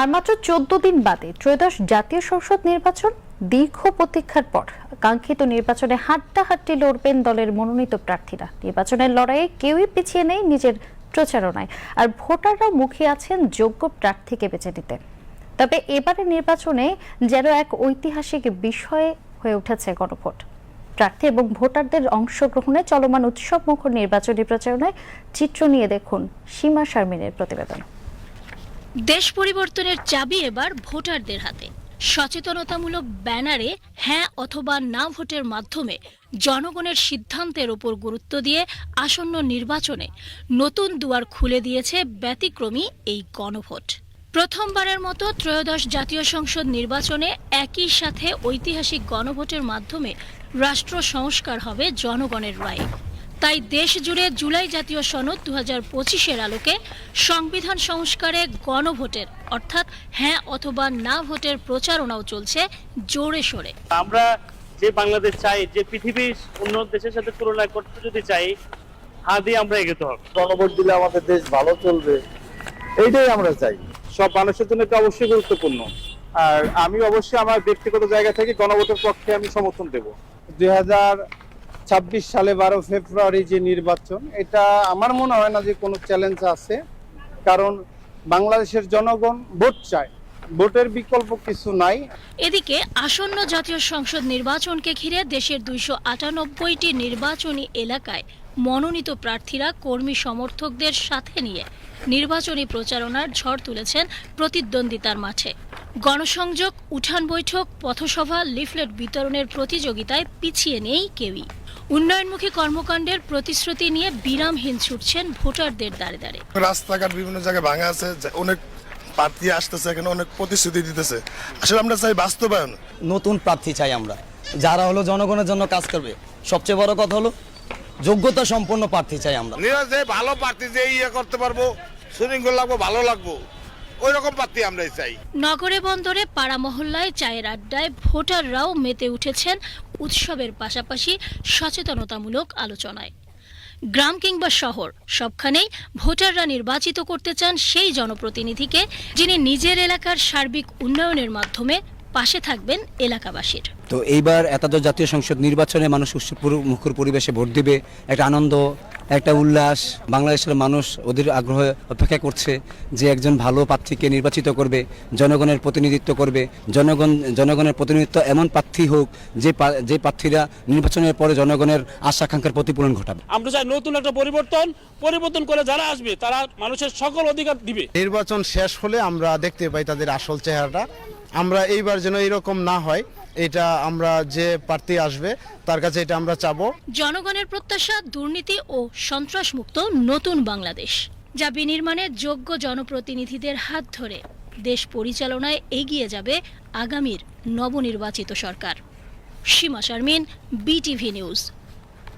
আর মাত্র চোদ্দ দিন বাদে ত্রয়োদশ জাতীয় সংসদ নির্বাচন দীর্ঘ প্রতীক্ষার পর কাঙ্ক্ষিত নির্বাচনে হাড্ডাহাড্ডি লড়বেন দলের মনোনীত প্রার্থীরা। নির্বাচনের লড়াইয়ে কেউই পিছিয়ে নেই নিজের প্রচারণায়। আর ভোটাররাও মুখে আছেন যোগ্য প্রার্থীকে বেছে নিতে। তবে এবারের নির্বাচনে যেন এক ঐতিহাসিক বিষয় হয়ে উঠেছে গণভোট। প্রার্থী এবং ভোটারদের অংশগ্রহণে চলমান উৎসব মুখর নির্বাচনী প্রচারণায় চিত্র নিয়ে দেখুন সীমা শারমিনের প্রতিবেদন। দেশ পরিবর্তনের চাবি এবার ভোটারদের হাতে। সচেতনতামূলক ব্যানারে হ্যাঁ অথবা না ভোটের মাধ্যমে জনগণের সিদ্ধান্তের ওপর গুরুত্ব দিয়ে আসন্ন নির্বাচনে নতুন দুয়ার খুলে দিয়েছে ব্যতিক্রমী এই গণভোট। প্রথমবারের মতো ত্রয়োদশ জাতীয় সংসদ নির্বাচনে একই সাথে ঐতিহাসিক গণভোটের মাধ্যমে রাষ্ট্র সংস্কার হবে জনগণের রায়ে। তাই দেশ জুড়ে জুলাই জাতীয় সনদ দু হাজার পঁচিশের আলোকে সংবিধান সংস্কারে গণভোটের অর্থাৎ হ্যাঁ অথবা না ভোটের প্রচারণাও চলছে জোরে সোরে। আমরা যে বাংলাদেশ চাই যে পৃথিবীর উন্নত দেশের সাথে তুলনা করতে যদি চাই হাত দিয়ে আমরা এগোতে হবে। গণভোট দিলে আমাদের দেশ ভালো চলবে এইটাই আমরা চাই। সব মানুষের জন্য এটা অবশ্যই গুরুত্বপূর্ণ। আর আমি অবশ্যই আমার ব্যক্তিগত জায়গা থেকে গণভোটের পক্ষে আমি সমর্থন দেব। দুই হাজার ছাব্বিশ সালে বারো ফেব্রুয়ারি যে নির্বাচন, এটা আমার মনে হয় না যে কোনো চ্যালেঞ্জ আছে। কারণ বাংলাদেশের জনগণ ভোট চায়। ভোটের বিকল্প কিছু নাই। এদিকে আসন্ন জাতীয় সংসদ নির্বাচনকে ঘিরে দেশের দুইশো আটানব্বইটি নির্বাচনী এলাকায় মনোনীত প্রার্থীরা কর্মী সমর্থকদের সাথে নিয়ে নির্বাচনী প্রচারণার ঝড় তুলেছেন প্রতিদ্বন্দ্বিতার মাঠে। গণসংযোগ উঠান বৈঠক পথসভা লিফলেট বিতরণের প্রতিযোগিতায় পিছিয়ে নেই কেউই। উন্নয়নমুখী কর্মকাণ্ডের প্রতিশ্রুতি নিয়ে বিরামহীন ছুটছেন ভোটারদের দ্বারে দ্বারে। রাস্তাঘাট বিভিন্ন জায়গায় ভাঙা আছে অনেক প্রার্থী আসতেছে এখানে অনেক প্রতিশ্রুতি দিতেছে। আসলে আমরা চাই বাস্তবায়ন। নতুন প্রার্থী চাই আমরা। যারা হলো জনগণের জন্য কাজ করবে। সবচেয়ে বড় কথা হলো যোগ্যতা সম্পন্ন প্রার্থী চাই আমরা। নিরাজ যে ভালো প্রার্থী যে ইয়ে করতে পারব সুইমিং লাগবো ভালো লাগবো ওই রকম প্রার্থী আমরাই চাই। নগরে বন্দরে পাড়া মহল্লায় চায়ের আড্ডায় ভোটাররাও মেতে উঠেছেন উৎসবের পাশাপাশি সচেতনতামূলক আলোচনায়। গ্রাম কিংবা শহর সবখানেই ভোটাররা নির্বাচিত করতে চান সেই জনপ্রতিনিধিকে যিনি নিজের এলাকার সার্বিক উন্নয়নের মাধ্যমে পাশে থাকবেন এলাকাবাসীর। তো এইবার একাদশ জাতীয় সংসদ নির্বাচনে মানুষ উৎসব- মুখর পরিবেশে ভোট দিবে। একটা আনন্দ একটা উল্লাস বাংলাদেশের মানুষ ওদের আগ্রহে অপেক্ষা করছে যে একজন ভালো প্রার্থীকে নির্বাচিত করবে জনগণের প্রতিনিধিত্ব করবে। জনগণ জনগণের প্রতিনিধিত্ব এমন প্রার্থী হোক যে যে প্রার্থীরা নির্বাচনের পরে জনগণের আশা আকাঙ্ক্ষার প্রতিপূরণ ঘটাবে। আমরা চাই নতুন একটা পরিবর্তন পরিবর্তন করে যারা আসবে তারা মানুষের সকল অধিকার দিবে। নির্বাচন শেষ হলে আমরা দেখতে পাই তাদের আসল চেহারাটা। আমরা এইবার যেন এরকম না হয়, এটা আমরা যে প্রার্থী আসবে, তার কাছে এটা আমরা চাবো। জনগণের প্রত্যাশা, দুর্নীতি ও সন্ত্রাসমুক্ত নতুন বাংলাদেশ, যা বিনির্মাণে যোগ্য জনপ্রতিনিধিদের হাত ধরে দেশ পরিচালনায় এগিয়ে যাবে আগামীর নবনির্বাচিত সরকার। Sima Sharmin, BTV news.